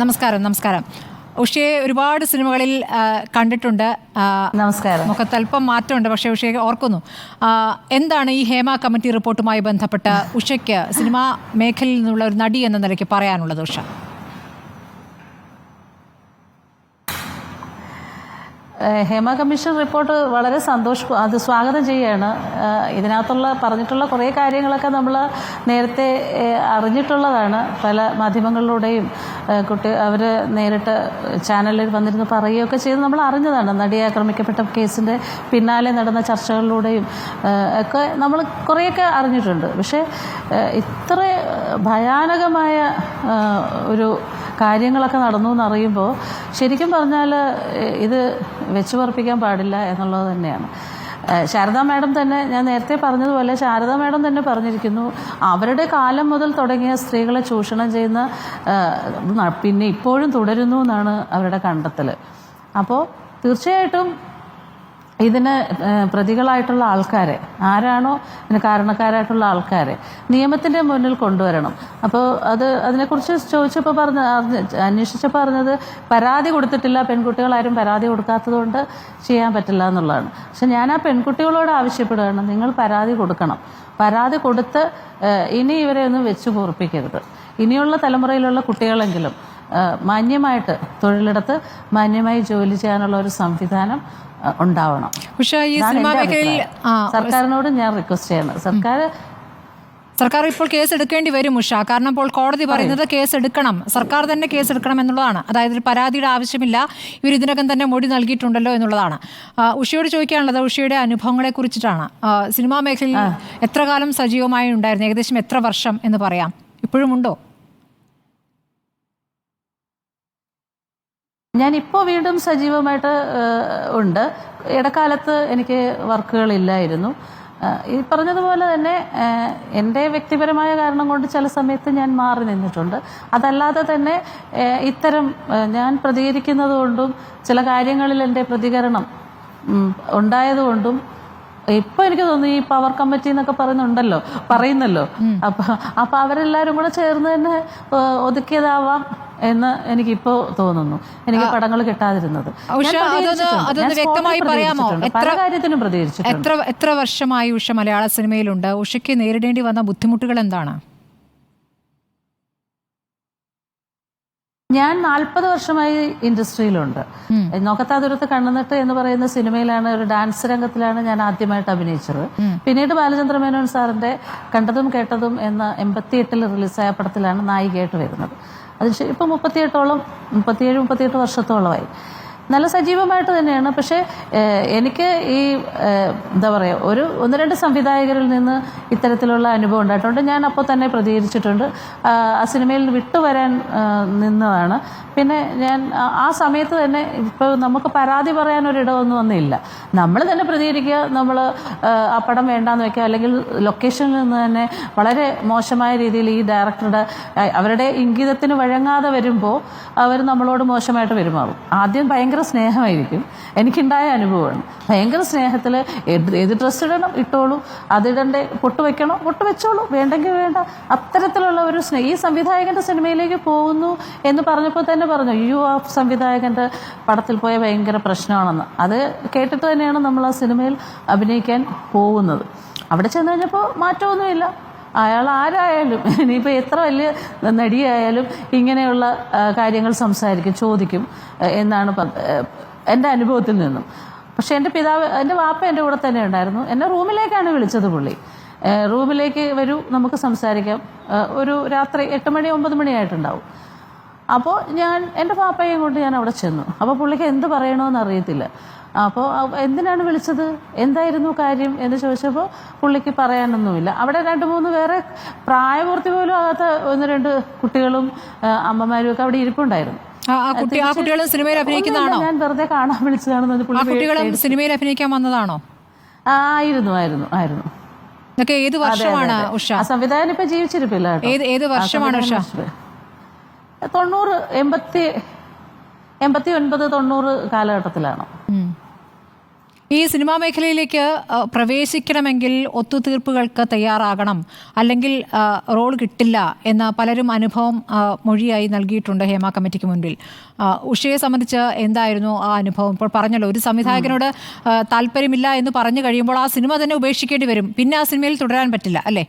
നമസ്കാരം നമസ്കാരം. ഉഷയെ ഒരുപാട് സിനിമകളിൽ കണ്ടിട്ടുണ്ട്. നമസ്കാരം. മുഖത്ത് അല്പം മാറ്റമുണ്ട് പക്ഷേ ഉഷയെ ഓർക്കുന്നു. എന്താണ് ഈ ഹേമ കമ്മിറ്റി റിപ്പോർട്ടുമായി ബന്ധപ്പെട്ട് ഉഷയ്ക്ക് സിനിമാ മേഖലയിൽ നിന്നുള്ള ഒരു നടി എന്ന നിലയ്ക്ക് പറയാനുള്ളത് ഉഷ? ഹേമ കമ്മീഷൻ റിപ്പോർട്ട് വളരെ സന്തോഷ അത് സ്വാഗതം ചെയ്യുകയാണ്. ഇതിനകത്തുള്ള പറഞ്ഞിട്ടുള്ള കുറേ കാര്യങ്ങളൊക്കെ നമ്മൾ നേരത്തെ അറിഞ്ഞിട്ടുള്ളതാണ്. പല മാധ്യമങ്ങളിലൂടെയും കുട്ടി അവർ നേരിട്ട് ചാനലിൽ വന്നിരുന്ന് പറയുകയൊക്കെ ചെയ്ത് നമ്മൾ അറിഞ്ഞതാണ്. നടിയെ ആക്രമിക്കപ്പെട്ട കേസിന്റെ പിന്നാലെ നടന്ന ചർച്ചകളിലൂടെയും ഒക്കെ നമ്മൾ കുറേയൊക്കെ അറിഞ്ഞിട്ടുണ്ട്. പക്ഷേ ഇത്ര ഭയാനകമായ ഒരു കാര്യങ്ങളൊക്കെ നടന്നു എന്നറിയുമ്പോൾ ശരിക്കും പറഞ്ഞാൽ ഇത് വെച്ചുപറപ്പിക്കാൻ പാടില്ല എന്നുള്ളത് തന്നെയാണ്. ശാരദാ മാഡം തന്നെ ഞാൻ നേരത്തെ പറഞ്ഞതുപോലെ ശാരദാ മാഡം തന്നെ പറഞ്ഞിരിക്കുന്നു അവരുടെ കാലം മുതൽ തുടങ്ങിയ സ്ത്രീകളെ ചൂഷണം ചെയ്യുന്ന പിന്നെ ഇപ്പോഴും തുടരുന്നു എന്നാണ് അവരുടെ കണ്ടെത്തൽ അപ്പോൾ തീർച്ചയായിട്ടും ഇതിന് പ്രതികളായിട്ടുള്ള ആൾക്കാരെ ആരാണോ ഇതിന് കാരണക്കാരായിട്ടുള്ള ആൾക്കാരെ നിയമത്തിന്റെ മുന്നിൽ കൊണ്ടുവരണം. അപ്പോൾ അത് അതിനെക്കുറിച്ച് ചോദിച്ചപ്പോൾ പറഞ്ഞ അന്വേഷിച്ചപ്പോൾ പറഞ്ഞത് പരാതി കൊടുത്തിട്ടില്ല പെൺകുട്ടികളാരും പരാതി കൊടുക്കാത്തതുകൊണ്ട് ചെയ്യാൻ പറ്റില്ല എന്നുള്ളതാണ്. പക്ഷെ ഞാൻ ആ പെൺകുട്ടികളോട് ആവശ്യപ്പെടുകയാണ് നിങ്ങൾ പരാതി കൊടുക്കണം. പരാതി കൊടുത്ത് ഇനി ഇവരെ ഒന്നും വെച്ച് പൊറപ്പിക്കരുത്. ഇനിയുള്ള തലമുറയിലുള്ള കുട്ടികളെങ്കിലും മാന്യമായിട്ട് തൊഴിലിടത്ത് മാന്യമായി ജോലി ചെയ്യാനുള്ള ഒരു സംവിധാനം ഉണ്ടാവണം. പക്ഷേ ഈ സിനിമാ മേഖലയിൽ സർക്കാരിനോട് ഞാൻ റിക്വസ്റ്റ് ചെയ്യണം സർക്കാർ സർക്കാർ ഇപ്പോൾ കേസ് എടുക്കേണ്ടി വരും ഉഷ. കാരണം ഇപ്പോൾ കോടതി പറയുന്നത് കേസ് എടുക്കണം. സർക്കാർ തന്നെ കേസ് എടുക്കണം എന്നുള്ളതാണ്. അതായത് ഒരു പരാതിയുടെ ആവശ്യമില്ല. ഇവർ ഇതിനകം തന്നെ മൊഴി നൽകിയിട്ടുണ്ടല്ലോ എന്നുള്ളതാണ്. ഉഷയോട് ചോദിക്കാനുള്ളത് ഉഷയുടെ അനുഭവങ്ങളെ കുറിച്ചിട്ടാണ്. സിനിമാ മേഖലയിൽ എത്ര കാലം സജീവമായി ഉണ്ടായിരുന്നു? ഏകദേശം എത്ര വർഷം എന്ന് പറയാം. ഇപ്പോഴും ഉണ്ടോ? ഞാനിപ്പോൾ വീണ്ടും സജീവമായിട്ട് ഉണ്ട്. ഇടക്കാലത്ത് എനിക്ക് വർക്കുകളില്ലായിരുന്നു ഇല്ലായിരുന്നു. ഈ പറഞ്ഞതുപോലെ തന്നെ എന്റെ വ്യക്തിപരമായ കാരണം കൊണ്ട് ചില സമയത്ത് ഞാൻ മാറി നിന്നിട്ടുണ്ട്. അതല്ലാതെ തന്നെ ഇത്തരം ഞാൻ പ്രതികരിക്കുന്നത് കൊണ്ടും ചില കാര്യങ്ങളിൽ എന്റെ പ്രതികരണം ഉണ്ടായതുകൊണ്ടും ഇപ്പൊ എനിക്ക് തോന്നുന്നു ഈ പവർ കമ്മിറ്റി എന്നൊക്കെ പറയുന്നുണ്ടല്ലോ പറയുന്നല്ലോ. അപ്പൊ അപ്പൊ അവരെല്ലാരും കൂടെ ചേർന്ന് തന്നെ ഒതുക്കിയതാവാം. എന്ന് എനിക്കിപ്പോ തോന്നുന്നു. എനിക്ക് പടങ്ങൾ കിട്ടാതിരുന്നത്. വ്യക്തമായി പറയാമോ? പല എത്ര- കാര്യത്തിനും വർഷമായി ഉഷ മലയാള സിനിമയിലുണ്ട്? ഉഷയ്ക്ക് നേരിടേണ്ടി വന്ന ബുദ്ധിമുട്ടുകൾ എന്താണ്? ഞാൻ നാൽപ്പത് വർഷമായി ഇൻഡസ്ട്രിയിലുണ്ട്. നോക്കത്താ ദൂരത്ത് കണ്ണുനട്ട് എന്ന് പറയുന്ന സിനിമയിലാണ് ഒരു ഡാൻസ് രംഗത്തിലാണ് ഞാൻ ആദ്യമായിട്ട് അഭിനയിച്ചത്. പിന്നീട് ബാലചന്ദ്ര മേനോൻ സാറിന്റെ കണ്ടതും കേട്ടതും എന്ന എൺപത്തിയെട്ടിൽ റിലീസായ പടത്തിലാണ് നായികയായിട്ട് വരുന്നത്. അത് ഇപ്പൊ മുപ്പത്തിയെട്ടോളം മുപ്പത്തിയേഴ് മുപ്പത്തിയെട്ട് വർഷത്തോളമായി. നല്ല സജീവമായിട്ട് തന്നെയാണ്. പക്ഷേ എനിക്ക് ഈ എന്താ പറയുക ഒരു ഒന്ന് രണ്ട് സംവിധായകരിൽ നിന്ന് ഇത്തരത്തിലുള്ള അനുഭവം ഉണ്ടായിട്ടുണ്ട്. ഞാൻ അപ്പോൾ തന്നെ പ്രതികരിച്ചിട്ടുണ്ട്. ആ, സിനിമയിൽ വിട്ടുവരാൻ നിന്നതാണ്. പിന്നെ ഞാൻ ആ സമയത്ത് തന്നെ ഇപ്പോൾ നമുക്ക് പരാതി പറയാൻ ഒരിടമൊന്നും ഒന്നുമില്ല നമ്മൾ തന്നെ പ്രതികരിക്കുക. നമ്മൾ ആ പടം വേണ്ടാന്ന് വെക്കുക. അല്ലെങ്കിൽ ലൊക്കേഷനിൽ നിന്ന് തന്നെ വളരെ മോശമായ രീതിയിൽ ഈ ഡയറക്ടറുടെ അവരുടെ ഇംഗിതത്തിന് വഴങ്ങാതെ വരുമ്പോൾ അവർ നമ്മളോട് മോശമായിട്ട് പെരുമാറും. ആദ്യം ഭയങ്കര സ്നേഹമായിരിക്കും. എനിക്കുണ്ടായ അനുഭവമാണ്. ഭയങ്കര സ്നേഹത്തിൽ ഏത് ഡ്രസ്സ് ഇടണം? ഇട്ടോളൂ. അതിടണ്ടേ പൊട്ട് വെക്കണോ? പൊട്ട് വെച്ചോളൂ. വേണ്ടെങ്കിൽ വേണ്ട. അത്തരത്തിലുള്ള ഒരു സ്നേഹം ഈ സംവിധായകന്റെ സിനിമയിലേക്ക് പോകുന്നു എന്ന് പറഞ്ഞപ്പോൾ തന്നെ പറഞ്ഞു യു ആ സംവിധായകന്റെ പടത്തിൽ പോയ ഭയങ്കര പ്രശ്നമാണെന്ന്. അത് കേട്ടിട്ട് തന്നെയാണ് നമ്മൾ ആ സിനിമയിൽ അഭിനയിക്കാൻ പോകുന്നത്. അവിടെ ചെന്ന് കഴിഞ്ഞപ്പോൾ മാറ്റമൊന്നുമില്ല. അയാൾ ആരായാലും ഇനിയിപ്പോൾ എത്ര വലിയ നടിയായാലും ഇങ്ങനെയുള്ള കാര്യങ്ങൾ സംസാരിക്കും ചോദിക്കും എന്നാണ് എന്റെ അനുഭവത്തിൽ നിന്നും. പക്ഷേ എന്റെ പിതാവ് എന്റെ വാപ്പ എന്റെ കൂടെ തന്നെ ഉണ്ടായിരുന്നു. എന്നെ റൂമിലേക്കാണ് വിളിച്ചത് പുള്ളി. റൂമിലേക്ക് വരൂ നമുക്ക് സംസാരിക്കാം. ഒരു രാത്രി എട്ട് മണി ഒമ്പത് മണിയായിട്ടുണ്ടാവും അപ്പോൾ ഞാൻ എന്റെ പാപ്പയെയും കൊണ്ട് ഞാൻ അവിടെ ചെന്നു. അപ്പോൾ പുള്ളിക്ക് എന്ത് പറയണമെന്ന് അറിയത്തില്ല. അപ്പോൾ എന്തിനാണ് വിളിച്ചത്? എന്തായിരുന്നു കാര്യം എന്ന് ചോദിച്ചപ്പോൾ പുള്ളിക്ക് പറയാനൊന്നുമില്ല. അവിടെ രണ്ട് മൂന്ന് വേറെ പ്രായപൂർത്തി പോലും ആകാത്ത ഒന്ന് രണ്ട് കുട്ടികളും അമ്മമാരും ഒക്കെ അവിടെ ഇരിപ്പുണ്ടായിരുന്നു. കുട്ടികളും സിനിമയിൽ അഭിനയിക്കുന്നതാണോ? ഞാൻ വെറുതെ കാണാൻ വിളിച്ചതാണെന്ന് കുട്ടികളും സിനിമയിൽ അഭിനയിക്കാൻ വന്നതാണോ? ആയിരുന്നു ആയിരുന്നു ആയിരുന്നു. ഏത് വർഷമാണ് ഉഷ? സംവിധായകൻ ഇപ്പൊ ജീവിച്ചിരിപ്പില്ല ഏത് വർഷമാണ് ഉഷ? തൊണ്ണൂറ് എൺപത്തി എൺപത്തി ഒൻപത് തൊണ്ണൂറ് കാലഘട്ടത്തിലാണ്. ഈ സിനിമാ മേഖലയിലേക്ക് പ്രവേശിക്കണമെങ്കിൽ ഒത്തുതീർപ്പുകൾക്ക് തയ്യാറാകണം. അല്ലെങ്കിൽ റോൾ കിട്ടില്ല എന്ന പലരും അനുഭവം മൊഴിയായി നൽകിയിട്ടുണ്ട് ഹേമ കമ്മിറ്റിക്ക് മുൻപിൽ. ഉഷയെ സംബന്ധിച്ച് എന്തായിരുന്നു ആ അനുഭവം? ഇപ്പോൾ പറഞ്ഞല്ലോ ഒരു സംവിധായകനോട് താല്പര്യമില്ല എന്ന് പറഞ്ഞു കഴിയുമ്പോൾ ആ സിനിമ തന്നെ ഉപേക്ഷിക്കേണ്ടി വരും. പിന്നെ ആ സിനിമയിൽ തുടരാൻ പറ്റില്ല അല്ലേ?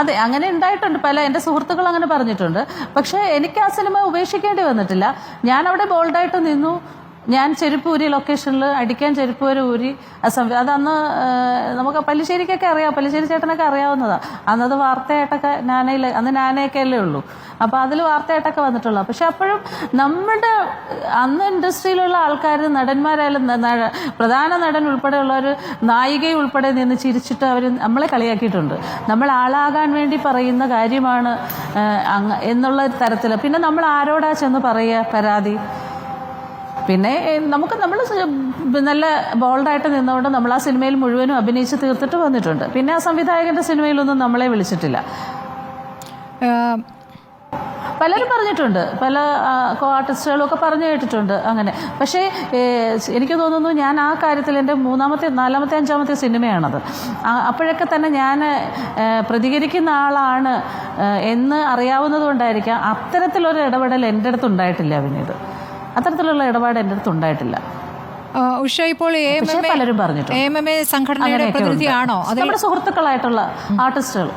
അതെ അങ്ങനെ ഉണ്ടായിട്ടുണ്ട്. പല എന്റെ സുഹൃത്തുക്കൾ അങ്ങനെ പറഞ്ഞിട്ടുണ്ട്. പക്ഷേ എനിക്ക് ആ സിനിമ ഉപേക്ഷിക്കേണ്ടി വന്നിട്ടില്ല. ഞാൻ അവിടെ ബോൾഡായിട്ട് നിന്നു. ഞാൻ ചെരുപ്പ് ഊരി ലൊക്കേഷനിൽ അടിക്കാൻ ചെരുപ്പ് വരെ ഊരി സംവി അതന്ന് നമുക്ക് പല്ലിശ്ശേരിക്കൊക്കെ അറിയാം പല്ലിശ്ശേരി ചേട്ടനൊക്കെ അറിയാവുന്നതാണ് അന്നത് വാർത്തയായിട്ടൊക്കെ നാനയിൽ അന്ന് നാനയൊക്കെ അല്ലേ ഉള്ളൂ. അപ്പോൾ അതിൽ വാർത്തയായിട്ടൊക്കെ വന്നിട്ടുള്ളൂ. പക്ഷെ അപ്പോഴും നമ്മുടെ അന്ന് ഇൻഡസ്ട്രിയിലുള്ള ആൾക്കാർ നടന്മാരായാലും പ്രധാന നടൻ ഉൾപ്പെടെയുള്ള ഒരു നായികയും ഉൾപ്പെടെ നിന്ന് ചിരിച്ചിട്ട് അവർ നമ്മളെ കളിയാക്കിയിട്ടുണ്ട്. നമ്മൾ ആളാകാൻ വേണ്ടി പറയുന്ന കാര്യമാണ് എന്നുള്ള തരത്തിൽ പിന്നെ നമ്മൾ ആരോടാ ചെന്ന് പറയുക പരാതി? പിന്നെ നമുക്ക് നമ്മൾ നല്ല ബോൾഡായിട്ട് നിന്നുകൊണ്ട് നമ്മൾ ആ സിനിമയിൽ മുഴുവനും അഭിനയിച്ച് തീർത്തിട്ട് വന്നിട്ടുണ്ട്. പിന്നെ ആ സംവിധായകന്റെ സിനിമയിലൊന്നും നമ്മളെ വിളിച്ചിട്ടില്ല. പലരും പറഞ്ഞിട്ടുണ്ട്. പല കോ ആർട്ടിസ്റ്റുകളും ഒക്കെ പറഞ്ഞു കേട്ടിട്ടുണ്ട് അങ്ങനെ. പക്ഷേ എനിക്ക് തോന്നുന്നു ഞാൻ ആ കാര്യത്തിൽ എന്റെ മൂന്നാമത്തെ നാലാമത്തെ അഞ്ചാമത്തെ സിനിമയാണത്. അപ്പോഴൊക്കെ തന്നെ ഞാൻ പ്രതികരിക്കുന്ന ആളാണ് എന്ന് അറിയാവുന്നത് കൊണ്ടായിരിക്കാം അത്തരത്തിലൊരു ഇടപെടൽ എന്റെ അടുത്ത് ഉണ്ടായിട്ടില്ല പിന്നീട് അത്തരത്തിലുള്ള ഇടപാട് എന്റെ അടുത്ത് ഉണ്ടായിട്ടില്ല. ഉഷ ഇപ്പോൾ പലരും പറഞ്ഞിട്ടുണ്ട്. സംഘടനയുടെ പ്രതിനിധിയാണോ? നമ്മുടെ സുഹൃത്തുക്കളായിട്ടുള്ള ആർട്ടിസ്റ്റുകൾ.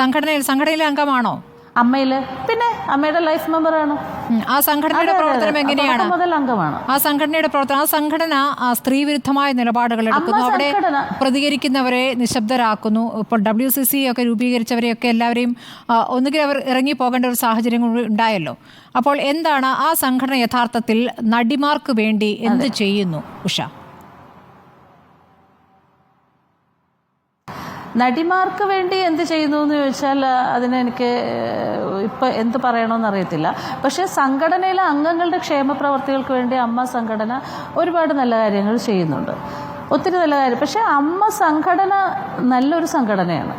സംഘടനയിൽ സംഘടനയിലെ അംഗമാണോ? അമ്മയിൽ. പിന്നെ അമ്മയുടെ ലൈഫ് മെമ്പറാണ് ആണ്. ആ സംഘടനയുടെ പ്രവർത്തനം എങ്ങനെയാണ്? മുതൽ അംഗമാണ്. ആ സംഘടനയുടെ പ്രവർത്തനം ആ സംഘടന ആ, സ്ത്രീവിരുദ്ധമായ നിലപാടുകൾ എടുക്കുന്നു. അവിടെ പ്രതികരിക്കുന്നവരെ നിശബ്ദരാക്കുന്നു. ഇപ്പോൾ ഡബ്ല്യു സി സി ഒക്കെ രൂപീകരിച്ചവരെയൊക്കെ എല്ലാവരെയും ഒന്നുകിൽ അവർ ഇറങ്ങി പോകേണ്ട ഒരു സാഹചര്യം ഉണ്ടായല്ലോ. അപ്പോൾ എന്താണ് ആ സംഘടന യഥാർത്ഥത്തിൽ നടിമാർക്ക് വേണ്ടി എന്ത് ചെയ്യുന്നു ഉഷ? നടിമാർക്ക് വേണ്ടി എന്ത് ചെയ്യുന്നു എന്ന് ചോദിച്ചാൽ അതിന് എനിക്ക് ഇപ്പം എന്ത് പറയണമെന്ന് അറിയത്തില്ല. പക്ഷേ സംഘടനയിലെ അംഗങ്ങളുടെ ക്ഷേമപ്രവർത്തികൾക്ക് വേണ്ടി അമ്മ സംഘടന ഒരുപാട് നല്ല കാര്യങ്ങൾ ചെയ്യുന്നുണ്ട്. ഒത്തിരി നല്ല കാര്യം. പക്ഷേ അമ്മ സംഘടന നല്ലൊരു സംഘടനയാണ്.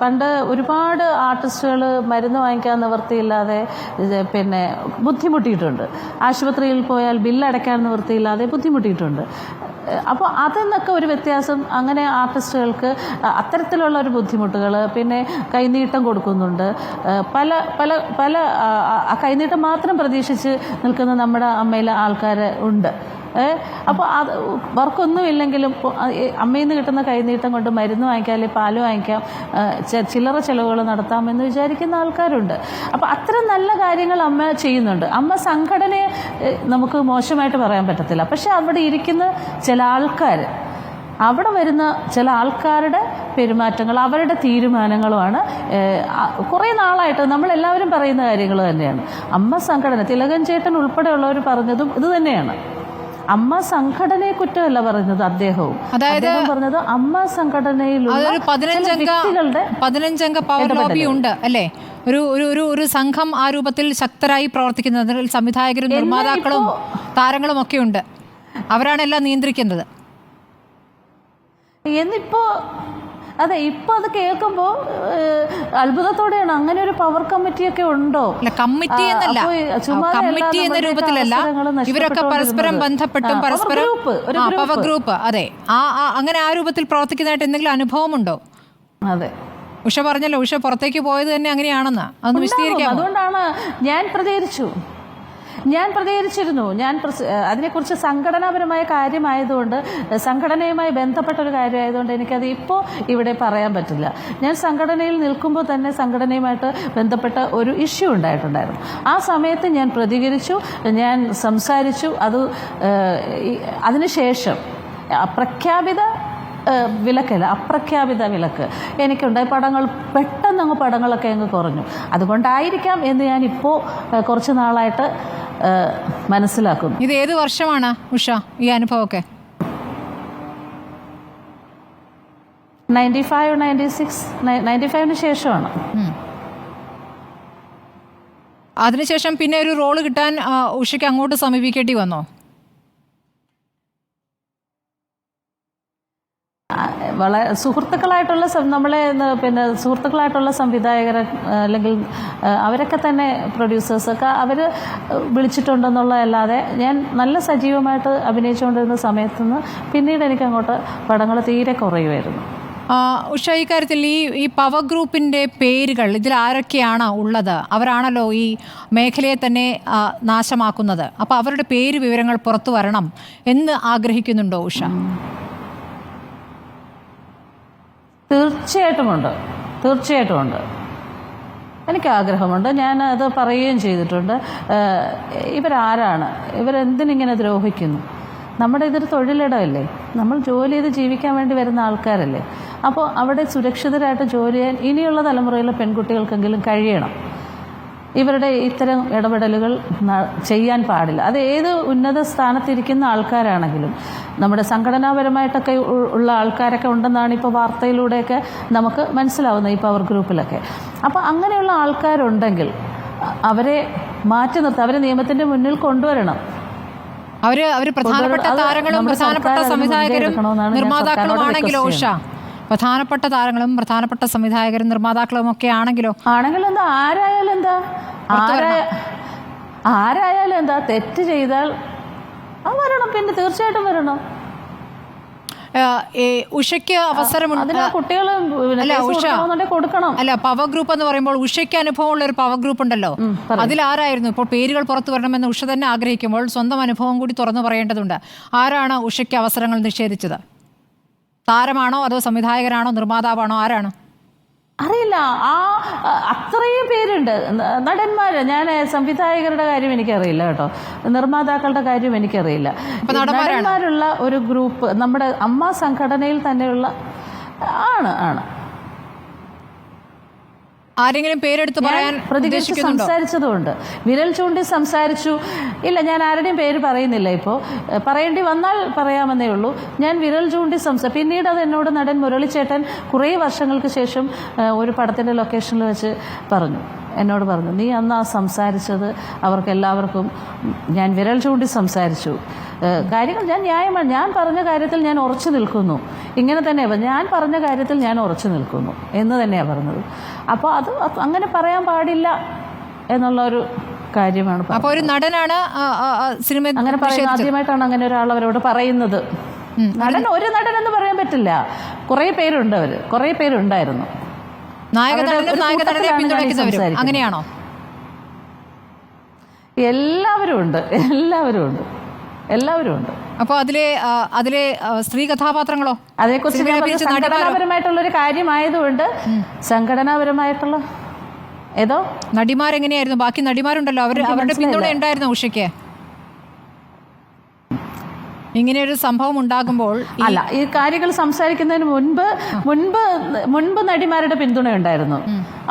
പണ്ട് ഒരുപാട് ആർട്ടിസ്റ്റുകൾ മരുന്ന് വാങ്ങിക്കാൻ നിവൃത്തിയില്ലാതെ പിന്നെ ബുദ്ധിമുട്ടിയിട്ടുണ്ട്. ആശുപത്രിയിൽ പോയാൽ ബില്ലടയ്ക്കാൻ നിവൃത്തിയില്ലാതെ ബുദ്ധിമുട്ടിയിട്ടുണ്ട്. അപ്പോൾ അതെന്നൊക്കെ ഒരു വ്യത്യാസം? അങ്ങനെ ആർട്ടിസ്റ്റുകൾക്ക് അത്തരത്തിലുള്ള ഒരു ബുദ്ധിമുട്ടുകൾ പിന്നെ കൈനീട്ടം കൊടുക്കുന്നുണ്ട്. പല പല പല കൈനീട്ടം മാത്രം പ്രതീക്ഷിച്ച് നിൽക്കുന്ന നമ്മുടെ അമ്മയിലെ ആൾക്കാർ ഉണ്ട്. അപ്പോൾ അത് വർക്കൊന്നും ഇല്ലെങ്കിലും അമ്മയിൽ നിന്ന് കിട്ടുന്ന കൈനീട്ടം കൊണ്ട് മരുന്ന് വാങ്ങിക്കാം അല്ലെങ്കിൽ പാൽ വാങ്ങിക്കാം ചില്ലറ ചിലവുകൾ നടത്താമെന്ന് വിചാരിക്കുന്ന ആൾക്കാരുണ്ട്. അപ്പോൾ അത്തരം നല്ല കാര്യങ്ങൾ അമ്മ ചെയ്യുന്നുണ്ട്. അമ്മ സംഘടനയെ നമുക്ക് മോശമായിട്ട് പറയാൻ പറ്റത്തില്ല. പക്ഷെ അവിടെ ഇരിക്കുന്ന ചില ആൾക്കാർ അവിടെ വരുന്ന ചില ആൾക്കാരുടെ പെരുമാറ്റങ്ങൾ അവരുടെ തീരുമാനങ്ങളുമാണ് കുറേ നാളായിട്ട് നമ്മളെല്ലാവരും പറയുന്ന കാര്യങ്ങൾ തന്നെയാണ്. അമ്മ സംഘടന തിലകൻ ചേട്ടൻ ഉൾപ്പെടെയുള്ളവർ പറഞ്ഞതും ഇത് തന്നെയാണ്. അമ്മ സംഘടനയെ കുറ്റമല്ല പറയുന്നത് അദ്ദേഹവും. അതായത് പറഞ്ഞത് അമ്മ സംഘടനയിലുള്ള പതിനഞ്ചംഗ പവർ ലോബി ഉണ്ട് അല്ലേ? ഒരു ഒരു ഒരു ഒരു സംഘം ആ രൂപത്തിൽ ശക്തരായി പ്രവർത്തിക്കുന്നത് സംവിധായകരും നിർമ്മാതാക്കളും താരങ്ങളും ഒക്കെ ഉണ്ട്. അവരാണ് എല്ലാം നിയന്ത്രിക്കുന്നത്. എന്നിപ്പോ അതെ ഇപ്പൊ അത് കേൾക്കുമ്പോൾ അത്ഭുതത്തോടെയാണ്. അങ്ങനെ ഒരു പവർ കമ്മിറ്റിയൊക്കെ ഉണ്ടോ? കമ്മിറ്റി എന്നല്ല. കമ്മിറ്റി എന്ന രൂപത്തിലല്ല. ഇവരൊക്കെ പരസ്പരം ബന്ധപ്പെട്ടും പരസ്പരം പവർ ഗ്രൂപ്പ് അതെ. ആ ആ, അങ്ങനെ ആ രൂപത്തിൽ പ്രവർത്തിക്കുന്നതായിട്ട് എന്തെങ്കിലും അനുഭവമുണ്ടോ? അതെ. ഉഷ പറഞ്ഞല്ലോ ഉഷ പുറത്തേക്ക് പോയത് തന്നെ അങ്ങനെയാണെന്നാ. അതൊന്ന് വിശദീകരിക്കാം അതുകൊണ്ടാണ് ഞാൻ പ്രതികരിച്ചു. ഞാൻ പ്രതികരിച്ചിരുന്നു. ഞാൻ അതിനെക്കുറിച്ച് സംഘടനാപരമായ കാര്യമായതുകൊണ്ട് സംഘടനയുമായി ബന്ധപ്പെട്ട ഒരു കാര്യമായതുകൊണ്ട് എനിക്കത് ഇപ്പോൾ ഇവിടെ പറയാൻ പറ്റില്ല. ഞാൻ സംഘടനയിൽ നിൽക്കുമ്പോൾ തന്നെ സംഘടനയുമായിട്ട് ബന്ധപ്പെട്ട ഒരു ഇഷ്യൂ ഉണ്ടായിട്ടുണ്ടായിരുന്നു. ആ സമയത്ത് ഞാൻ പ്രതികരിച്ചു ഞാൻ സംസാരിച്ചു. അത് അതിനുശേഷം പ്രഖ്യാപിത വിലക്കല്ല അപ്രഖ്യാപിത വിലക്ക്. എനിക്കുണ്ടായി പടങ്ങൾ പെട്ടെന്ന് അങ്ങ് പടങ്ങളൊക്കെ അങ്ങ് കുറഞ്ഞു. അതുകൊണ്ടായിരിക്കാം എന്ന് ഞാൻ ഇപ്പോൾ കുറച്ച് നാളായിട്ട് മനസ്സിലാക്കുന്നു. ഇത് ഏത് വർഷമാണ് ഉഷ ഈ അനുഭവമൊക്കെ? Ninety five ninety six ninety ഫൈവിന് ശേഷമാണ് അതിനുശേഷം പിന്നെ ഒരു റോൾ കിട്ടാൻ ഉഷയ്ക്ക് അങ്ങോട്ട് സമീപിക്കേണ്ടി വന്നോ ആ, വളരെ സുഹൃത്തുക്കളായിട്ടുള്ള നമ്മളെ പിന്നെ സുഹൃത്തുക്കളായിട്ടുള്ള സംവിധായകർ അല്ലെങ്കിൽ അവരൊക്കെ തന്നെ പ്രൊഡ്യൂസേഴ്സൊക്കെ അവർ വിളിച്ചിട്ടുണ്ടെന്നുള്ളതല്ലാതെ ഞാൻ നല്ല സജീവമായിട്ട് അഭിനയിച്ചുകൊണ്ടിരുന്ന സമയത്ത് നിന്ന് പിന്നീട് എനിക്ക് അങ്ങോട്ട് പടങ്ങൾ തീരെ കുറയുമായിരുന്നു. ഉഷ ഇക്കാര്യത്തിൽ ഈ ഈ പവർ ഗ്രൂപ്പിന്റെ പേരുകൾ ഇതിൽ ആരൊക്കെയാണ് ഉള്ളത്? അവരാണല്ലോ ഈ മേഖലയെ തന്നെ നാശമാക്കുന്നത്. അപ്പോൾ അവരുടെ പേര് വിവരങ്ങൾ പുറത്തു വരണം എന്ന് ആഗ്രഹിക്കുന്നുണ്ടോ ഉഷ? തീർച്ചയായിട്ടുമുണ്ട് തീർച്ചയായിട്ടുമുണ്ട് എനിക്ക് ആഗ്രഹമുണ്ട് ഞാൻ അത് പറയുകയും ചെയ്തിട്ടുണ്ട്. ഇവരാരാണ്? ഇവരെന്തിനിങ്ങനെ ദ്രോഹിക്കുന്നു? നമ്മുടെ ഇതൊരു തൊഴിലിടമല്ലേ? നമ്മൾ ജോലി ചെയ്ത് ജീവിക്കാൻ വേണ്ടി വരുന്ന ആൾക്കാരല്ലേ? അപ്പോൾ അവിടെ സുരക്ഷിതരായിട്ട് ജോലി ചെയ്യാൻ ഇനിയുള്ള തലമുറയിലെ പെൺകുട്ടികൾക്കെങ്കിലും കഴിയണം. ഇവരുടെ ഇത്തരം ഇടപെടലുകൾ ചെയ്യാൻ പാടില്ല. അത് ഏത് ഉന്നത സ്ഥാനത്തിരിക്കുന്ന ആൾക്കാരാണെങ്കിലും നമ്മുടെ സംഘടനാപരമായിട്ടൊക്കെ ഉള്ള ആൾക്കാരൊക്കെ ഉണ്ടെന്നാണ് ഇപ്പോൾ വാർത്തയിലൂടെയൊക്കെ നമുക്ക് മനസ്സിലാവുന്നത് ഈ പവർ ഗ്രൂപ്പിലൊക്കെ. അപ്പോൾ അങ്ങനെയുള്ള ആൾക്കാരുണ്ടെങ്കിൽ അവരെ മാറ്റി നിർത്തുക അവരെ നിയമത്തിന്റെ മുന്നിൽ കൊണ്ടുവരണം. അവർ അവർ പ്രധാനപ്പെട്ട താരങ്ങളും പ്രധാനപ്പെട്ട സംവിധായകരും നിർമ്മാതാക്കളുമാണെങ്കിലും ഓഷ. പ്രധാനപ്പെട്ട താരങ്ങളും പ്രധാനപ്പെട്ട സംവിധായകരും നിർമ്മാതാക്കളും ഒക്കെ ആണെങ്കിലോ? ആണെങ്കിലും എന്താ? ആരായാലും എന്താ? ആരായാലും എന്താ? തെറ്റ് ചെയ്താൽ അത് വരണം. പിന്നെ തീർച്ചയായിട്ടും വരണം. ഉഷയ്ക്ക് അവസരമുണ്ട്. കൊടുക്കണം. അല്ല പവർ ഗ്രൂപ്പ് എന്ന് പറയുമ്പോൾ ഉഷയ്ക്ക് അനുഭവമുള്ള ഒരു പവർ ഗ്രൂപ്പ് ഉണ്ടല്ലോ. അതിലാരായിരുന്നു ഇപ്പോൾ പേരുകൾ പുറത്തു വരണമെന്ന് ഉഷ തന്നെ ആഗ്രഹിക്കുമ്പോൾ സ്വന്തം അനുഭവം കൂടി തുറന്നു പറയേണ്ടതുണ്ട്. ആരാണ് ഉഷയ്ക്ക് അവസരങ്ങൾ നിഷേധിച്ചത്? താരമാണോ അതോ സംവിധായകരാണോ നിർമ്മാതാവാണോ ആരാണ്? അറിയില്ല. ആ അത്രയും പേരുണ്ട്. നടന്മാർ ഞാൻ സംവിധായകരുടെ കാര്യം എനിക്കറിയില്ല കേട്ടോ. നിർമ്മാതാക്കളുടെ കാര്യം എനിക്കറിയില്ല. നടന്മാരുള്ള ഒരു ഗ്രൂപ്പ് നമ്മുടെ അമ്മ സംഘടനയിൽ തന്നെയുള്ള ആണ് ആണ്. ആരെങ്കിലും പേരെടുത്ത് പറയാൻ പ്രതികരിച്ച് സംസാരിച്ചതുകൊണ്ട്. വിരൽ ചൂണ്ടി സംസാരിച്ചു. ഇല്ല ഞാൻ ആരുടെയും പേര് പറയുന്നില്ല ഇപ്പോൾ പറയേണ്ടി വന്നാൽ പറയാമെന്നേ ഉള്ളൂ. ഞാൻ വിരൽ ചൂണ്ടി സംസാ പിന്നീട് അത് എന്നോട് നടൻ മുരളിച്ചേട്ടൻ കുറേ വർഷങ്ങൾക്ക് ശേഷം ഒരു പടത്തിന്റെ ലൊക്കേഷനിൽ വെച്ച് പറഞ്ഞു. എന്നോട് പറഞ്ഞു നീ അന്ന് ആ സംസാരിച്ചത് അവർക്ക് എല്ലാവർക്കും ഞാൻ വിരൽ ചൂണ്ടി സംസാരിച്ചു. കാര്യങ്ങൾ ഞാൻ ന്യായമാണ് ഞാൻ പറഞ്ഞ കാര്യത്തിൽ ഞാൻ ഉറച്ചു നിൽക്കുന്നു. ഇങ്ങനെ തന്നെ ഞാൻ പറഞ്ഞ കാര്യത്തിൽ ഞാൻ ഉറച്ചു നിൽക്കുന്നു. എന്ന് തന്നെയാണ് പറഞ്ഞത്. അപ്പോൾ അത് അങ്ങനെ പറയാൻ പാടില്ല എന്നുള്ള ഒരു കാര്യമാണ് അപ്പോൾ ഒരു നടനാണ് സിനിമ അങ്ങനെ പറയുന്നത് ആദ്യമായിട്ടാണ് അങ്ങനെ ഒരാൾ അവരോട് പറയുന്നത്. നടൻ ഒരു നടൻ എന്ന് പറയാൻ പറ്റില്ല. കുറേ പേരുണ്ട് അവർ കുറേ പേരുണ്ടായിരുന്നു. നായക അവരുടെ നടനും ഒരു നായക നടനെ കൂട്ടത്തിലാണ് ഞാൻ ഈ പിന്തുണയ്ക്കുന്നവരും അങ്ങനെയാണോ? എല്ലാവരും ഉണ്ട്. എല്ലാവരും ഉണ്ട്. എല്ലാവരും ഉണ്ട്. അപ്പോൾ അതിലെ അതിലെ സ്ത്രീ കഥാപാത്രങ്ങളോ? അതേക്കുറിച്ച്? സംഘടനാപരമായിട്ടുള്ള ഒരു കാര്യമായതുകൊണ്ട് സംഘടനാപരമായിട്ടുള്ള ഏതോ? നടിമാരെങ്ങനെയായിരുന്നു? ബാക്കി നടിമാരുണ്ടല്ലോ. അവർ അവരുടെ പിന്തുണ ഉണ്ടായിരുന്നു ഉഷയ്ക്ക്. ഇങ്ങനെ ഒരു സംഭവം ഉണ്ടാകുമ്പോൾ അല്ല ഈ കാര്യങ്ങൾ സംസാരിക്കുന്നതിന് മുൻപ് മുൻപ് മുൻപ് നടിമാരുടെ പിന്തുണ ഉണ്ടായിരുന്നു.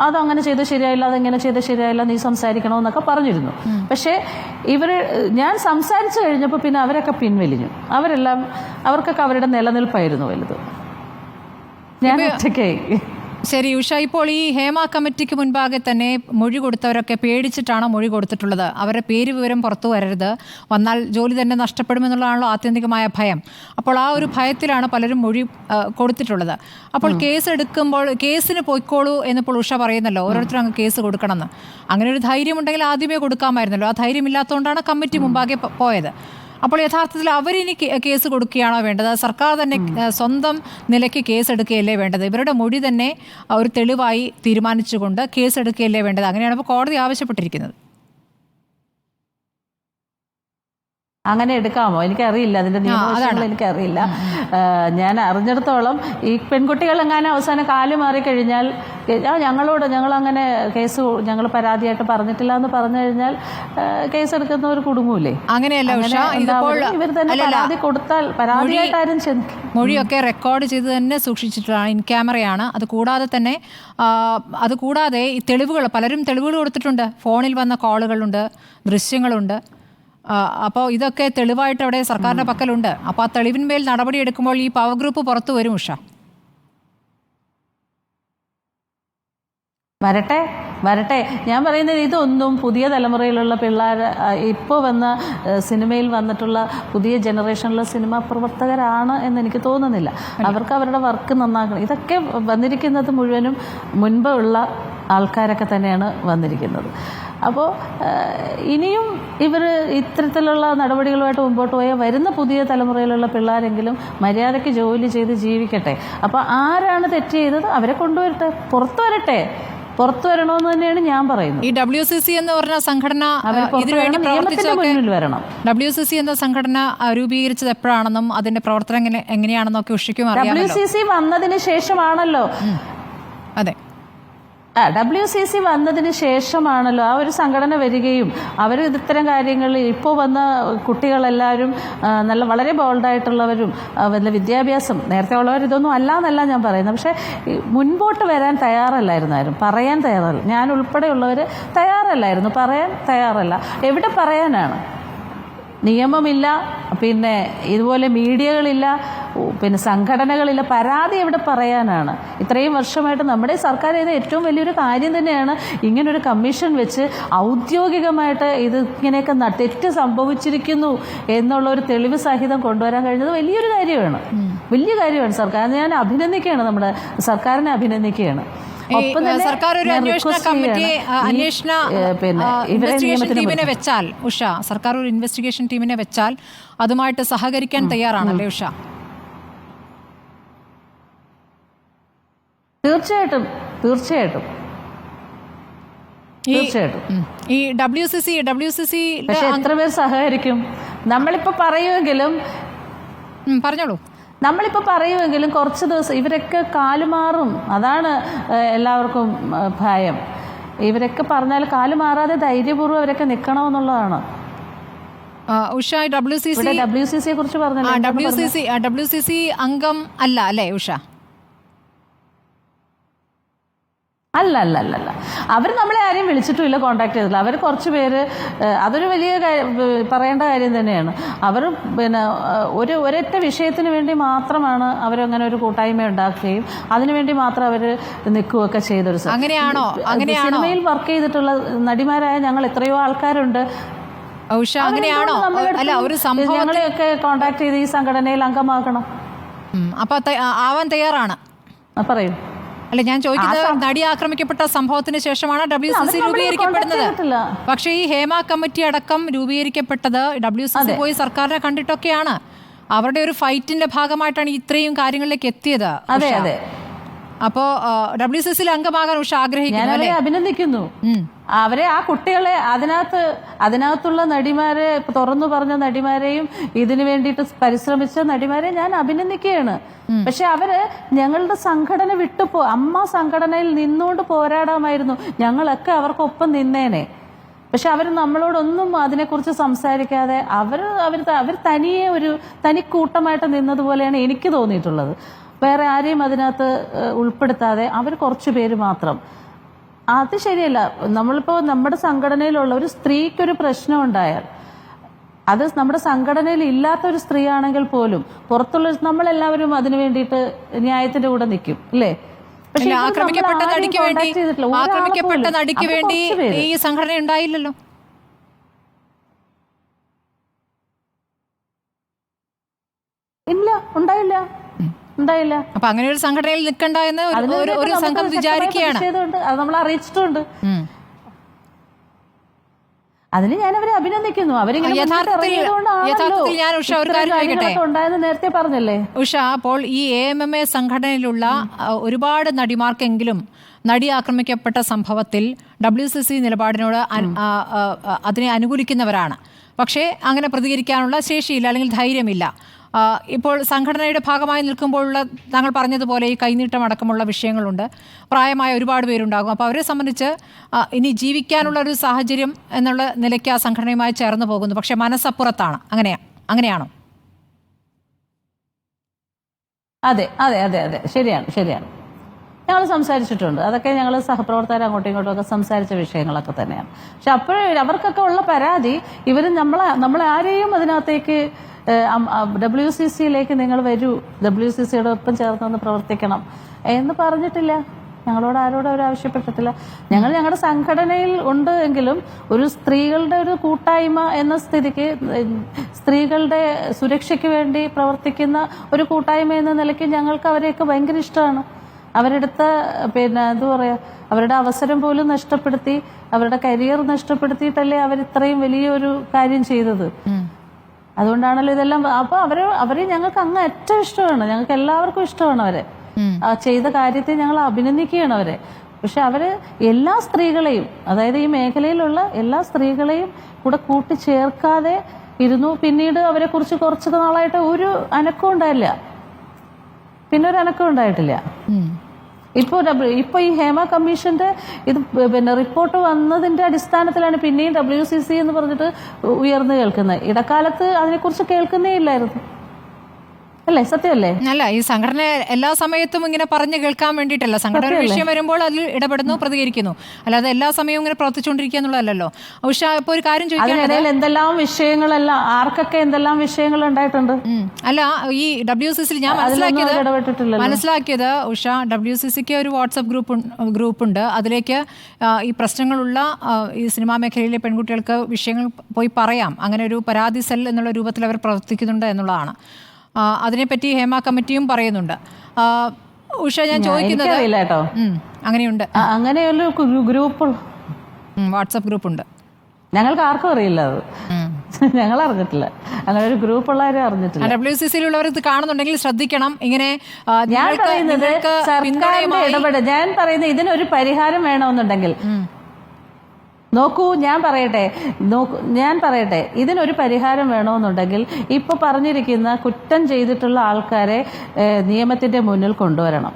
അതങ്ങനെ ചെയ്ത് ശരിയായില്ല അതെങ്ങനെ ചെയ്ത് ശരിയായില്ല നീ സംസാരിക്കണമെന്നൊക്കെ പറഞ്ഞിരുന്നു. പക്ഷേ ഇവർ ഞാൻ സംസാരിച്ചു കഴിഞ്ഞപ്പോൾ പിന്നെ അവരൊക്കെ പിൻവലിഞ്ഞു. അവരെല്ലാം അവർക്കൊക്കെ അവരുടെ നിലനിൽപ്പായിരുന്നു വലുത്. ഞാൻ ഒറ്റയ്ക്കായി. ശരി ഉഷ ഇപ്പോൾ ഈ ഹേമ കമ്മിറ്റിക്ക് മുൻപാകെ തന്നെ മൊഴി കൊടുത്തവരൊക്കെ പേടിച്ചിട്ടാണ് മൊഴി കൊടുത്തിട്ടുള്ളത്? അവരുടെ പേര് വിവരം പുറത്തു വരരുത്. വന്നാൽ ജോലി തന്നെ നഷ്ടപ്പെടുമെന്നുള്ളതാണല്ലോ ആത്യന്തികമായ ഭയം. അപ്പോൾ ആ ഒരു ഭയത്തിലാണ് പലരും മൊഴി കൊടുത്തിട്ടുള്ളത്. അപ്പോൾ കേസ് എടുക്കുമ്പോൾ കേസിന് പോയിക്കോളൂ എന്നിപ്പോൾ ഉഷ പറയുന്നല്ലോ ഓരോരുത്തരും അങ്ങ് കേസ് കൊടുക്കണമെന്ന്. അങ്ങനെ ഒരു ധൈര്യം ഉണ്ടെങ്കിൽ ആദ്യമേ കൊടുക്കാമായിരുന്നല്ലോ. ആ ധൈര്യം ഇല്ലാത്തതുകൊണ്ടാണ് കമ്മിറ്റി മുമ്പാകെ പോയത്. അപ്പോൾ യഥാർത്ഥത്തിൽ അവരിനി കേസ് കൊടുക്കുകയാണോ വേണ്ടത്? സർക്കാർ തന്നെ സ്വന്തം നിലയ്ക്ക് കേസ് എടുക്കുകയല്ലേ വേണ്ടത്? ഇവരുടെ മൊഴി തന്നെ ഒരു തെളിവായി തീരുമാനിച്ചുകൊണ്ട് കേസ് എടുക്കുകയല്ലേ വേണ്ടത്? അങ്ങനെയാണ് ഇപ്പോൾ കോടതി ആവശ്യപ്പെട്ടിരിക്കുന്നത്. അങ്ങനെ എടുക്കാമോ? എനിക്കറിയില്ല. അതിന്റെ നിയമവശങ്ങൾ എനിക്കറിയില്ല. ഞാൻ അറിഞ്ഞിടത്തോളം ഈ പെൺകുട്ടികൾ എങ്ങനെ അവസാനം കാൽ മാറിക്കഴിഞ്ഞാൽ ഞങ്ങളോട് ഞങ്ങൾ അങ്ങനെ കേസ് ഞങ്ങൾ പരാതിയായിട്ട് പറഞ്ഞിട്ടില്ല എന്ന് പറഞ്ഞു കഴിഞ്ഞാൽ കേസ് എടുക്കുന്നവർ കുടുങ്ങൂലേ? അങ്ങനെയല്ല. ഇവർ തന്നെ പരാതി കൊടുത്താൽ പരാതിയായിട്ട് ആരും മൊഴിയൊക്കെ റെക്കോർഡ് ചെയ്ത് തന്നെ സൂക്ഷിച്ചിട്ടാണ് ഇൻ ക്യാമറയാണ്. അത് കൂടാതെ തന്നെ അത് കൂടാതെ തെളിവുകൾ പലരും തെളിവുകൾ കൊടുത്തിട്ടുണ്ട്. ഫോണിൽ വന്ന കോളുകളുണ്ട് ദൃശ്യങ്ങളുണ്ട്. അപ്പോൾ ഇതൊക്കെ തെളിവായിട്ട് അവിടെ സർക്കാരിന്റെ പക്കലുണ്ട്. അപ്പോൾ ആ തെളിവിന്മേൽ നടപടി എടുക്കുമ്പോൾ ഈ പവർ ഗ്രൂപ്പ് പുറത്തു വരും ഉഷ. വരട്ടെ വരട്ടെ. ഞാൻ പറയുന്നത് ഇതൊന്നും പുതിയ തലമുറയിലുള്ള പിള്ളേർ ഇപ്പോൾ വന്ന സിനിമയിൽ വന്നിട്ടുള്ള പുതിയ ജനറേഷനിലെ സിനിമാ പ്രവർത്തകരാണ് എന്ന് എനിക്ക് തോന്നുന്നില്ല. അവർക്ക് അവരുടെ വർക്ക് നന്നാക്കണം. ഇതൊക്കെ വന്നിരിക്കുന്നത് മുഴുവനും മുൻപുള്ള ആൾക്കാരൊക്കെ തന്നെയാണ് വന്നിരിക്കുന്നത്. അപ്പോൾ ഇനിയും ഇവർ ഇത്തരത്തിലുള്ള നടപടികളുമായിട്ട് മുമ്പോട്ട് പോയാൽ വരുന്ന പുതിയ തലമുറയിലുള്ള പിള്ളേരെങ്കിലും മര്യാദയ്ക്ക് ജോലി ചെയ്ത് ജീവിക്കട്ടെ. അപ്പോൾ ആരാണ് തെറ്റ് ചെയ്തത്? അവരെ കൊണ്ടുവരട്ടെ. പുറത്തു വരട്ടെ. പുറത്തു വരണമെന്ന് തന്നെയാണ് ഞാൻ പറയുന്നത്. ഈ ഡബ്ല്യു സി സി എന്ന് പറഞ്ഞ സംഘടന വരണം. മുന്നിൽ വരണം. ഡബ്ല്യു സി സി എന്ന സംഘടന രൂപീകരിച്ചത് എപ്പോഴാണെന്നും അതിന്റെ പ്രവർത്തനം എങ്ങനെ എങ്ങനെയാണെന്നൊക്കെ ഉഷയ്ക്കും ഡബ്ല്യു സി സി വന്നതിന് ശേഷമാണല്ലോ. അതെ. ഡബ്ല്യു സി സി വന്നതിന് ശേഷമാണല്ലോ ആ ഒരു സംഘടന വരികയും അവർ ഇത്തരം കാര്യങ്ങൾ ഇപ്പോൾ വന്ന കുട്ടികളെല്ലാവരും നല്ല വളരെ ബോൾഡായിട്ടുള്ളവരും ആ, വല്ല വിദ്യാഭ്യാസം നേരത്തെ ഉള്ളവർ ഇതൊന്നും അല്ല എന്നല്ല ഞാൻ പറയുന്നത്. പക്ഷേ മുൻപോട്ട് വരാൻ തയ്യാറല്ലായിരുന്നു ആരും പറയാൻ തയ്യാറല്ല ഞാൻ ഉൾപ്പെടെയുള്ളവർ തയ്യാറല്ലായിരുന്നു പറയാൻ തയ്യാറല്ല. എവിടെ പറയാനാണ്? നിയമമില്ല പിന്നെ ഇതുപോലെ മീഡിയകളില്ല പിന്നെ സംഘടനകളിൽ പരാതി എവിടെ പറയാനാണ്? ഇത്രയും വർഷമായിട്ട് നമ്മുടെ സർക്കാർ ചെയ്ത ഏറ്റവും വലിയൊരു കാര്യം തന്നെയാണ് ഇങ്ങനൊരു കമ്മീഷൻ വെച്ച് ഔദ്യോഗികമായിട്ട് ഇത് ഇങ്ങനെയൊക്കെ തെറ്റ് സംഭവിച്ചിരിക്കുന്നു എന്നുള്ള ഒരു തെളിവ് സഹിതം കൊണ്ടുവരാൻ കഴിഞ്ഞത് വലിയൊരു കാര്യമാണ്. വലിയ കാര്യമാണ് സർക്കാർ. ഞാൻ അഭിനന്ദിക്കുകയാണ് നമ്മുടെ സർക്കാരിനെ അഭിനന്ദിക്കുകയാണ്. സർക്കാർ ഒരു അന്വേഷണ കമ്മിറ്റി അന്വേഷണ ഇൻവെസ്റ്റിഗേഷൻ ടീമിനെ വെച്ചാൽ ഉഷ സർക്കാർ ഒരു ഇൻവെസ്റ്റിഗേഷൻ ടീമിനെ വെച്ചാൽ അതുമായിട്ട് സഹകരിക്കാൻ തയ്യാറാണല്ലേ ഉഷ? തീർച്ചയായിട്ടും തീർച്ചയായിട്ടും. തീർച്ചയായിട്ടും. ഈ W C C W C C പക്ഷെ എത്ര പേർ സഹകരിക്കും നമ്മളിപ്പോ പറയുമെങ്കിലും പറഞ്ഞോളൂ. നമ്മളിപ്പോൾ പറയുമെങ്കിലും കുറച്ച് ദിവസം ഇവരൊക്കെ കാലുമാറും അതാണ് എല്ലാവർക്കും ഭയം. ഇവരൊക്കെ പറഞ്ഞാൽ കാലുമാറാതെ ധൈര്യപൂർവം അവരൊക്കെ നിൽക്കണമെന്നുള്ളതാണ് Usha W C C W C സിയെ കുറിച്ച് പറഞ്ഞു W C C W C C അംഗം അല്ല അല്ലേ ഉഷ? അല്ല അല്ല അല്ല അല്ല അവർ നമ്മളെ ആരെയും വിളിച്ചിട്ടുമില്ല കോൺടാക്ട് ചെയ്തിട്ടില്ല. അവർ കുറച്ച് പേര് അതൊരു വലിയ പറയേണ്ട കാര്യം തന്നെയാണ്. അവർ പിന്നെ ഒരു ഒരൊറ്റ വിഷയത്തിന് വേണ്ടി മാത്രമാണ് അവരങ്ങനെ ഒരു കൂട്ടായ്മ ഉണ്ടാക്കുകയും അതിനുവേണ്ടി മാത്രം അവർ നിൽക്കുകയൊക്കെ ചെയ്തൊരു അങ്ങനെയാണോ? അങ്ങനെയാണോ? സിനിമയിൽ വർക്ക് ചെയ്തിട്ടുള്ള നടിമാരായ ഞങ്ങൾ എത്രയോ ആൾക്കാരുണ്ട്. ഉഷ അങ്ങനെയാണോ? അല്ല ഒരു സംഭവം ഞങ്ങളെയൊക്കെ കോൺടാക്ട് ചെയ്ത് ഈ സംഘടനയിൽ അംഗമാക്കണം. അപ്പൊ ആവാൻ തയ്യാറാണ്. പറയൂ. അല്ല ഞാൻ ചോദിക്കുന്നത് നടി ആക്രമിക്കപ്പെട്ട സംഭവത്തിന് ശേഷമാണ് ഡബ്ല്യു സി സി രൂപീകരിക്കപ്പെടുന്നത് പക്ഷേ ഈ ഹേമ കമ്മിറ്റി അടക്കം രൂപീകരിക്കപ്പെട്ടത് ഡബ്ല്യു സി സി പോയി സർക്കാരിനെ കണ്ടിട്ടൊക്കെയാണ്. അവരുടെ ഒരു ഫൈറ്റിന്റെ ഭാഗമായിട്ടാണ് ഇത്രയും കാര്യങ്ങളിലേക്ക് എത്തിയത് അതെ അതെ. അപ്പോ ഡബ്ല്യു സി സിയിൽ അംഗമാകാൻ ഉഷ ഞാൻ ആഗ്രഹിക്കുന്നു അല്ലേ? അഭിനന്ദിക്കുന്നു. ഉം. അവരെ ആ കുട്ടികളെ അതിനകത്ത് അതിനകത്തുള്ള നടിമാരെ ഇപ്പൊ തുറന്നു പറഞ്ഞ നടിമാരെയും ഇതിനു വേണ്ടിയിട്ട് പരിശ്രമിച്ച നടിമാരെ ഞാൻ അഭിനന്ദിക്കുകയാണ്. പക്ഷെ അവർ ഞങ്ങളുടെ സംഘടന വിട്ടുപോ അമ്മ സംഘടനയിൽ നിന്നുകൊണ്ട് പോരാടാമായിരുന്നു. ഞങ്ങളൊക്കെ അവർക്കൊപ്പം നിന്നേനെ. പക്ഷെ അവർ നമ്മളോടൊന്നും അതിനെക്കുറിച്ച് സംസാരിക്കാതെ അവർ അവർ അവർ തനിയെ ഒരു തനിക്കൂട്ടമായിട്ട് നിന്നതുപോലെയാണ് എനിക്ക് തോന്നിയിട്ടുള്ളത്. വേറെ ആരെയും അതിനകത്ത് ഉൾപ്പെടുത്താതെ അവർ കുറച്ച് പേര് മാത്രം. അത് ശരിയല്ല. നമ്മളിപ്പോൾ നമ്മുടെ സംഘടനയിലുള്ള ഒരു സ്ത്രീക്കൊരു പ്രശ്നം ഉണ്ടായാൽ അത് നമ്മുടെ സംഘടനയിൽ ഇല്ലാത്ത ഒരു സ്ത്രീ ആണെങ്കിൽ പോലും പുറത്തുള്ള നമ്മളെല്ലാവരും അതിനു വേണ്ടിയിട്ട് ന്യായത്തിന്റെ കൂടെ നിൽക്കും അല്ലേ? ആക്രമിക്കപ്പെട്ട നടിക്ക് വേണ്ടി ആക്രമിക്കപ്പെട്ട നടിക്ക് വേണ്ടി ഈ സംഘടന ഉണ്ടായില്ലല്ലോ? ഇല്ല ഉണ്ടായില്ല. ഉണ്ടായില്ല അപ്പൊ അങ്ങനെ ഒരു സംഘടനയിൽ നിൽക്കണ്ട എന്ന് ഒരു- സംഘം വിചാരിക്കുകയാണ്. അത് നമ്മൾ അറിയിച്ചിട്ടുണ്ട്. അതിന് ഞാൻ അവരെ അഭിനന്ദിക്കുന്നു. അവരിങ്ങനെ മുന്നിട്ട് യഥാർത്ഥത്തിൽ- ഇറങ്ങിയതുകൊണ്ടാണല്ലോ. യഥാർത്ഥത്തിൽ ഞാൻ ഉഷ ഒരു ഇത്തരം കാര്യം ചോദിക്കട്ടെ? ഉണ്ടായെന്ന് നേരത്തെ പറഞ്ഞല്ലേ? ഉഷ അപ്പോൾ ഈ എ എം എം എ സംഘടനയിലുള്ള ആ, ഒരുപാട് നടിമാർക്കെങ്കിലും നടി ആക്രമിക്കപ്പെട്ട സംഭവത്തിൽ ഡബ്ല്യു സി സി നിലപാടിനോട് അൻ- ആ, ആ, ആ, അതിനെ അനുകൂലിക്കുന്നവരാണ്. പക്ഷേ അങ്ങനെ പ്രതികരിക്കാനുള്ള ശേഷിയില്ല അല്ലെങ്കിൽ ധൈര്യമില്ല. ഇപ്പോൾ സംഘടനയുടെ ഭാഗമായി നിൽക്കുമ്പോഴുള്ള താങ്കൾ പറഞ്ഞതുപോലെ ഈ കൈനീട്ടം അടക്കമുള്ള വിഷയങ്ങളുണ്ട്. പ്രായമായ ഒരുപാട് പേരുണ്ടാകും. അപ്പോൾ അവരെ സംബന്ധിച്ച് ഇനി ജീവിക്കാനുള്ള ഒരു സാഹചര്യം എന്നുള്ള നിലയ്ക്ക് ആ സംഘടനയുമായി ചേർന്ന് പോകുന്നു. പക്ഷേ മനസ്സപ്പുറത്താണ്. അങ്ങനെയാണ് അങ്ങനെയാണോ? അതെ അതെ അതെ അതെ. ശരിയാണ് ശരിയാണ്. ഞങ്ങൾ സംസാരിച്ചിട്ടുണ്ട്. അതൊക്കെ ഞങ്ങൾ സഹപ്രവർത്തകർ അങ്ങോട്ടും ഇങ്ങോട്ടും ഒക്കെ സംസാരിച്ച വിഷയങ്ങളൊക്കെ തന്നെയാണ്. പക്ഷെ അപ്പോഴേ അവർക്കൊക്കെ ഉള്ള പരാതി ഇവർ നമ്മളെ നമ്മളെ ആരെയും അതിനകത്തേക്ക് ഡബ്ല്യു സി സിയിലേക്ക് നിങ്ങൾ വരൂ. ഡബ്ല്യു സി സിയുടെ ഒപ്പം ചേർന്ന് പ്രവർത്തിക്കണം എന്ന് പറഞ്ഞിട്ടില്ല. ഞങ്ങളോട് ആരോടും അവർ ആവശ്യപ്പെട്ടിട്ടില്ല. ഞങ്ങൾ ഞങ്ങളുടെ സംഘടനയിൽ ഉണ്ട് എങ്കിലും ഒരു സ്ത്രീകളുടെ ഒരു കൂട്ടായ്മ എന്ന സ്ഥിതിക്ക് സ്ത്രീകളുടെ സുരക്ഷയ്ക്ക് വേണ്ടി പ്രവർത്തിക്കുന്ന ഒരു കൂട്ടായ്മ എന്ന നിലയ്ക്ക് ഞങ്ങൾക്ക് അവരെയൊക്കെ ഭയങ്കര ഇഷ്ടമാണ്. അവരെടുത്ത പിന്നെ എന്താ പറയാ അവരുടെ അവസരം പോലും നഷ്ടപ്പെടുത്തി അവരുടെ കരിയർ നഷ്ടപ്പെടുത്തിയിട്ടല്ലേ അവർ ഇത്രയും വലിയൊരു കാര്യം ചെയ്തത്. അതുകൊണ്ടാണല്ലോ ഇതെല്ലാം അപ്പൊ അവർ അവരെ ഞങ്ങൾക്ക് അങ്ങ് ഏറ്റവും ഇഷ്ടമാണ്. ഞങ്ങൾക്ക് എല്ലാവർക്കും ഇഷ്ടമാണ് അവരെ. ആ ചെയ്ത കാര്യത്തെ ഞങ്ങൾ അഭിനന്ദിക്കുകയാണ് അവരെ. പക്ഷെ അവർ എല്ലാ സ്ത്രീകളെയും അതായത് ഈ മേഖലയിലുള്ള എല്ലാ സ്ത്രീകളെയും കൂടെ കൂട്ടിച്ചേർക്കാതെ ഇരുന്നു. പിന്നീട് അവരെ കുറിച്ച് കുറച്ച് നാളായിട്ട് ഒരു അനക്കവും ഉണ്ടായില്ല. പിന്നെ ഒരു അനക്കം ഉണ്ടായിട്ടില്ല. ഇപ്പോൾ ഇപ്പോൾ ഈ ഹേമ കമ്മീഷന്റെ ഇത് പിന്നെ റിപ്പോർട്ട് വന്നതിന്റെ അടിസ്ഥാനത്തിലാണ് പിന്നെയും ഡബ്ല്യു സി സി എന്ന് പറഞ്ഞിട്ട് ഉയർന്നു കേൾക്കുന്നത് ഇടക്കാലത്ത് അതിനെക്കുറിച്ച് കേൾക്കുന്നേ ഇല്ലായിരുന്നു. അല്ലേ? സത്യമല്ലേ? അല്ല ഈ സംഘടന എല്ലാ സമയത്തും ഇങ്ങനെ പറഞ്ഞു കേൾക്കാൻ വേണ്ടിയിട്ടല്ല. സംഘടന ഒരു വിഷയം വരുമ്പോൾ അതിൽ ഇടപെടുന്നു പ്രതികരിക്കുന്നു. അല്ലാതെ എല്ലാ സമയവും ഇങ്ങനെ പ്രവർത്തിച്ചുകൊണ്ടിരിക്കുക എന്നുള്ളതല്ലോ ഉഷ ഇപ്പൊ ഒരു കാര്യം ചോദിക്കാൻ എന്തെല്ലാം വിഷയങ്ങളെല്ലാം ആർക്കൊക്കെ എന്തെല്ലാം വിഷയങ്ങൾ ഉണ്ടായിട്ടുണ്ട്? അല്ല ഈ ഡബ്ല്യു സി സിയിൽ ഞാൻ മനസ്സിലാക്കിയത് മനസ്സിലാക്കിയത് ഉഷ ഡബ്ല്യു സി സിക്ക് ഒരു വാട്സപ്പ് ഗ്രൂപ്പ് ഗ്രൂപ്പ് ഉണ്ട് അതിലേക്ക് ഈ പ്രശ്നങ്ങളുള്ള ഈ സിനിമാ മേഖലയിലെ പെൺകുട്ടികൾക്ക് വിഷയങ്ങൾ പോയി പറയാം. അങ്ങനെ ഒരു പരാതി സെൽ എന്നുള്ള രൂപത്തിൽ അവർ പ്രവർത്തിക്കുന്നുണ്ട് എന്നുള്ളതാണ്. അതിനെപ്പറ്റി ഹേമ കമ്മിറ്റിയും പറയുന്നുണ്ട്. ഉഷ ഞാൻ ചോദിക്കുന്നത് അങ്ങനെയുണ്ട്. അങ്ങനെയുള്ള ഗ്രൂപ്പ് വാട്സപ്പ് ഗ്രൂപ്പ് ഉണ്ട് ഞങ്ങൾക്ക് ആർക്കും അറിയില്ല അത്. ഞങ്ങൾ അറിഞ്ഞിട്ടില്ല. അങ്ങനെ ഒരു ഗ്രൂപ്പ് ഉള്ളവരെ അറിഞ്ഞിട്ടില്ല. ഡബ്ല്യു സി സിയിലുള്ളവർ ഇത് കാണുന്നുണ്ടെങ്കിൽ ശ്രദ്ധിക്കണം. ഇങ്ങനെ ഞാൻ പറയുന്നത് ഞാൻ പറയുന്നത് ഇതിനൊരു പരിഹാരം വേണമെന്നുണ്ടെങ്കിൽ നോക്കൂ ഞാൻ പറയട്ടെ. നോക്കൂ ഞാൻ പറയട്ടെ. ഇതിനൊരു പരിഹാരം വേണമെന്നുണ്ടെങ്കിൽ ഇപ്പോൾ പറഞ്ഞിരിക്കുന്ന കുറ്റം ചെയ്തിട്ടുള്ള ആൾക്കാരെ നിയമത്തിന്റെ മുന്നിൽ കൊണ്ടുവരണം.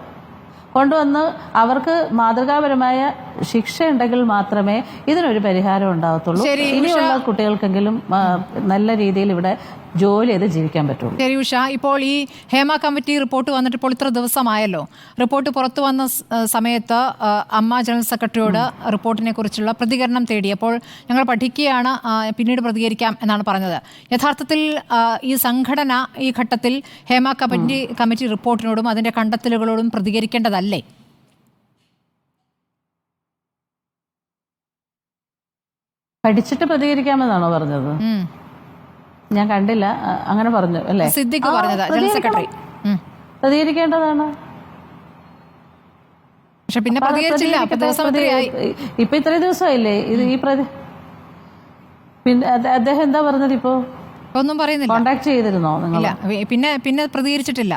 കൊണ്ടുവന്ന് അവർക്ക് മാതൃകാപരമായ ശിക്ഷ ഉണ്ടെങ്കിൽ മാത്രമേ ഇതിനൊരു പരിഹാരം ഉണ്ടാകത്തുള്ളൂ. ശരി, ഇനിയുള്ള കുട്ടികൾക്കെങ്കിലും നല്ല രീതിയിൽ ഇവിടെ ജോലി ചെയ്ത് ജീവിക്കാൻ പറ്റുള്ളൂ. ശരി ഉഷ. ഇപ്പോൾ ഈ ഹേമ കമ്മിറ്റി റിപ്പോർട്ട് വന്നിട്ട് ഇപ്പോൾ ഇത്ര ദിവസമായല്ലോ. റിപ്പോർട്ട് പുറത്തു വന്ന സമയത്ത് അമ്മ ജനറൽ സെക്രട്ടറിയോട് റിപ്പോർട്ടിനെ കുറിച്ചുള്ള പ്രതികരണം തേടിയപ്പോൾ ഞങ്ങൾ പഠിക്കുകയാണ് പിന്നീട് പ്രതികരിക്കാം എന്നാണ് പറഞ്ഞത്. യഥാർത്ഥത്തിൽ ഈ സംഘടന ഈ ഘട്ടത്തിൽ ഹേമ കമ്മിറ്റി കമ്മിറ്റി റിപ്പോർട്ടിനോടും അതിന്റെ കണ്ടെത്തലുകളോടും പ്രതികരിക്കേണ്ടതല്ലേ? പഠിച്ചിട്ട് പ്രതികരിക്കാമെന്നാണോ പറഞ്ഞത്? ഞാൻ കണ്ടില്ല. അങ്ങനെ പറഞ്ഞു അല്ലേ? സിദ്ദിഖ് പറഞ്ഞത് ജനറൽ സെക്രട്ടറി. പ്രതികരിക്കേണ്ടതാണ്. പക്ഷെ പിന്നെ പ്രതികരിച്ചില്ല. ഇപ്പൊ ഇത്രയും ദിവസമായില്ലേ? ഇത് ഈ പ്രതി പിന്നെ അദ്ദേഹം എന്താ പറഞ്ഞത് ഇപ്പോ? ഒന്നും പറയുന്നില്ല. കോണ്ടാക്ട് ചെയ്തിരുന്നോ നിങ്ങൾ പിന്നെ പിന്നെ പ്രതികരിച്ചിട്ടില്ല.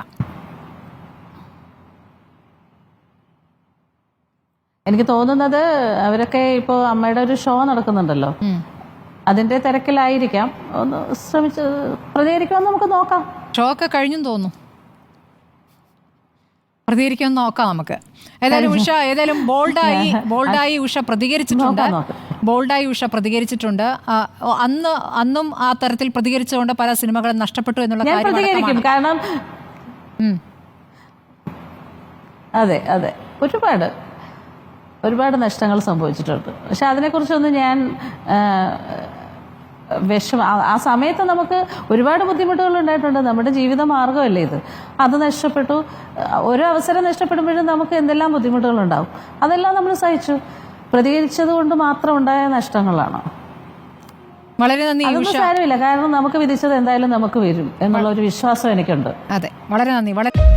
എനിക്ക് തോന്നുന്നത് അവരൊക്കെ ഇപ്പോ അമ്മയുടെ ഒരു ഷോ നടക്കുന്നുണ്ടല്ലോ. അതിന്റെ തിരക്കിലായിരിക്കാം. ഒന്ന് ശ്രമിച്ച് പ്രതികരിക്കുമെന്ന് നമുക്ക് നോക്കാം. ഷോ ഒക്കെ കഴിഞ്ഞു തോന്നുന്നു. പ്രതികരിക്കാൻ നോക്കാം നമുക്ക്. ഏതായാലും ഉഷ ഏതായാലും ബോൾഡായി ബോൾഡായി ഉഷ പ്രതികരിച്ചിട്ടുണ്ട്. ബോൾഡായി ഉഷ പ്രതികരിച്ചിട്ടുണ്ട്. അന്ന് അന്നും ആ തരത്തിൽ പ്രതികരിച്ചുകൊണ്ട് പല സിനിമകളും നഷ്ടപ്പെട്ടു എന്നുള്ള കാര്യം കാരണം അതെ അതെ. ഒരുപാട്. ഒരുപാട് നഷ്ടങ്ങൾ സംഭവിച്ചിട്ടുണ്ട്. പക്ഷെ അതിനെക്കുറിച്ചൊന്നും ഞാൻ വിഷമ ആ- സമയത്ത് നമുക്ക് ഒരുപാട് ബുദ്ധിമുട്ടുകൾ ഉണ്ടായിട്ടുണ്ട്. നമ്മുടെ ജീവിത മാർഗമല്ലേ ഇത്. അത് നഷ്ടപ്പെട്ടു. ഒരു അവസരം നഷ്ടപ്പെടുമ്പോഴും നമുക്ക് എന്തെല്ലാം ബുദ്ധിമുട്ടുകളുണ്ടാവും അതെല്ലാം നമ്മൾ സഹിച്ചു. പ്രതികരിച്ചത് കൊണ്ട് മാത്രം ഉണ്ടായ നഷ്ടങ്ങളാണ്. വളരെ നന്ദി സാരമില്ല. കാരണം നമുക്ക് വിധിച്ചത് എന്തായാലും നമുക്ക് വരും എന്നുള്ള ഒരു വിശ്വാസം എനിക്കുണ്ട്. അതെ. വളരെ നന്ദി. വളരെ